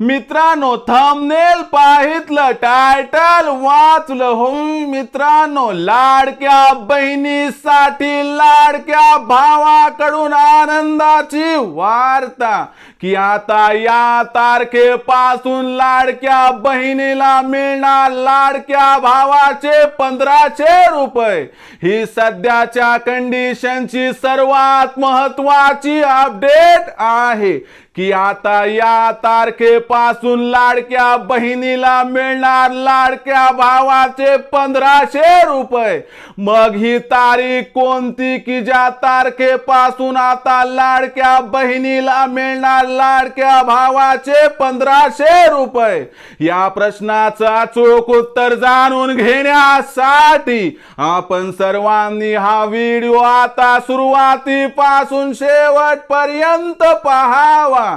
मित्रांनो thumbnail पाहितलं title वाचलं हो. मित्रांनो लाडक्या बहिणीसाठी लाडक्या भावाकडून आनंदाची वार्ता. की आता या तारखेपासून लाडक्या बहिणीला मिळणार लाडक्या भावाचे पंधराशे रुपये. ही सध्याच्या कंडिशनची सर्वात महत्वाची अपडेट आहे. की आता या तारखे पासून लाडक्या बहिणीला मिळणार लाडक्या भावाचे पंधराशे रुपये. मग ही तारीख कोणती की ज्या तारखेपासून आता लाडक्या बहिणीला मिळणार लाडक्या भावाचे पंधराशे रुपये? या प्रश्नाचा चोख उत्तर जाणून घेण्यासाठी आपण सर्वांनी हा व्हिडिओ आता सुरुवातीपासून शेवटपर्यंत पहावा.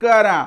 करा.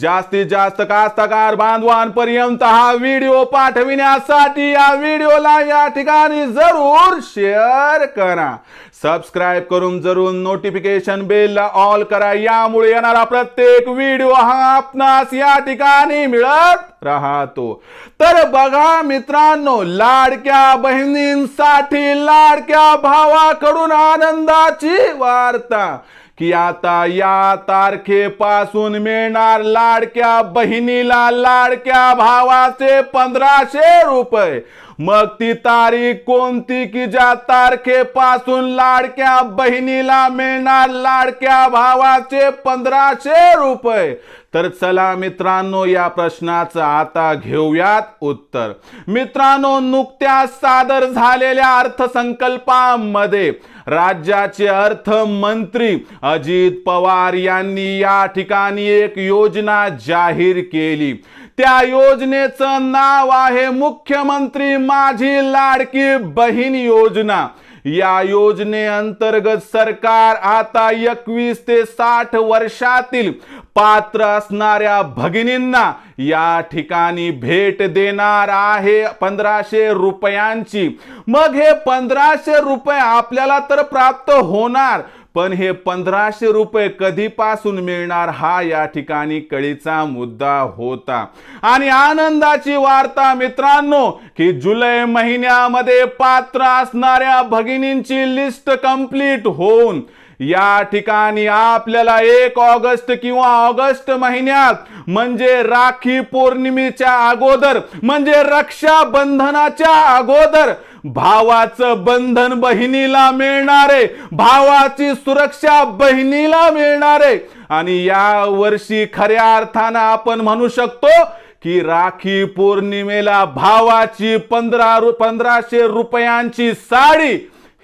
जास्तीत जास्त कास्तकार बांधवांपर्यंत हा व्हिडिओ पाठविण्यासाठी या व्हिडिओला या ठिकाणी जरूर शेअर करा. सबस्क्राईब करून जरूर नोटिफिकेशन बेलला ऑल करा. यामुळे येणारा प्रत्येक व्हिडिओ हा आपणास या ठिकाणी मिळत राहतो. तर बघा मित्रांनो लाडक्या बहिणींसाठी लाडक्या भावाकडून आनंदाची वार्ता. की आता या तारखेपासून मिळणार लाडक्या बहिणीला लाडक्या भावाचे पंधराशे रुपये. मग ती तारीख कोणती की ज्या तारखेपासून लाडक्या बहिणीला मिळणार लाडक्या भावाचे पंधराशे रुपये? तर चला मित्रांनो या प्रश्नाचं आता घेऊयात उत्तर. मित्रांनो नुकत्याच सादर झालेल्या अर्थसंकल्पामध्ये राज्याचे अर्थमंत्री अजित पवार यांनी या ठिकाणी एक योजना जाहीर केली. त्या योजनेचं नाव आहे मुख्यमंत्री माझी लाडकी बहीण योजना. या योजनेअंतर्गत सरकार आता एकवीस ते साठ वर्षातील पात्र असणाऱ्या भगिनींना या ठिकाणी भेट देणार आहे पंधराशे रुपयांची. मग हे पंधराशे रुपये आपल्याला तर प्राप्त होणार. पण हे पंधराशे रुपये कधीपासून मिळणार हा या ठिकाणी कळीचा मुद्दा होता. आणि आनंदाची वार्ता मित्रांनो की जुलै महिन्यामध्ये पात्र असणाऱ्या भगिनींची लिस्ट कंप्लीट होऊन या ठिकाणी आपल्याला एक ऑगस्ट किंवा ऑगस्ट महिन्यात म्हणजे राखी पौर्णिमेच्या अगोदर म्हणजे रक्षाबंधनाच्या अगोदर भावाचं बंधन बहिणीला मिळणारे भावाची सुरक्षा बहिणीला मिळणारे. आणि या वर्षी खऱ्या अर्थानं आपण म्हणू शकतो की राखी पौर्णिमेला भावाची पंधरा रु पंधराशे रुपयांची साडी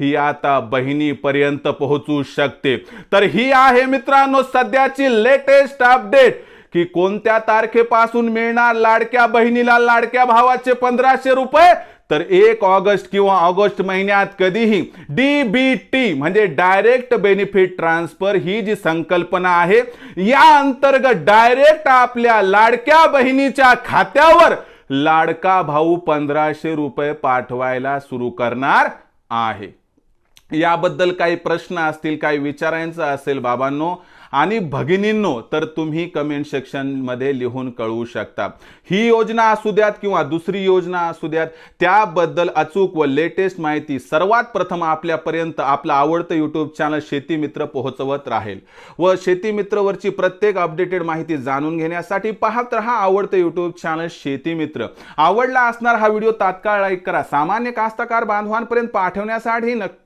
ही आता बहिणीपर्यंत पोहोचू शकते. तर ही आहे मित्रांनो सध्याची लेटेस्ट अपडेट की कोणत्या तारखेपासून मिळणार लाडक्या बहिणीला लाडक्या भावाचे पंधराशे रुपये? तर एक ऑगस्ट किंवा ऑगस्ट महिन्यात कधीही डी बी टी म्हणजे डायरेक्ट बेनिफिट ट्रान्सफर ही जी संकल्पना आहे या अंतर्गत डायरेक्ट आपल्या लाडक्या बहिणीच्या खात्यावर लाडका भाऊ पंधराशे रुपये पाठवायला सुरू करणार आहे. याबद्दल काही प्रश्न असतील काही विचारायचं असेल बाबांनो आणि भगिनींनो तर तुम्ही कमेंट सेक्शनमध्ये लिहून कळवू शकता. ही योजना असू द्यात किंवा दुसरी योजना असू द्यात त्याबद्दल अचूक व लेटेस्ट माहिती सर्वात प्रथम आपल्यापर्यंत आपलं आवडतं यूट्यूब चॅनल शेती मित्र पोहोचवत राहील. व शेती मित्रवरची प्रत्येक अपडेटेड माहिती जाणून घेण्यासाठी पाहत राहा आवडतं यूट्यूब चॅनल शेती मित्र. आवडला असणार हा व्हिडिओ तात्काळ लाईक करा. सामान्य कास्तकार बांधवांपर्यंत पाठवण्यासाठी नक्की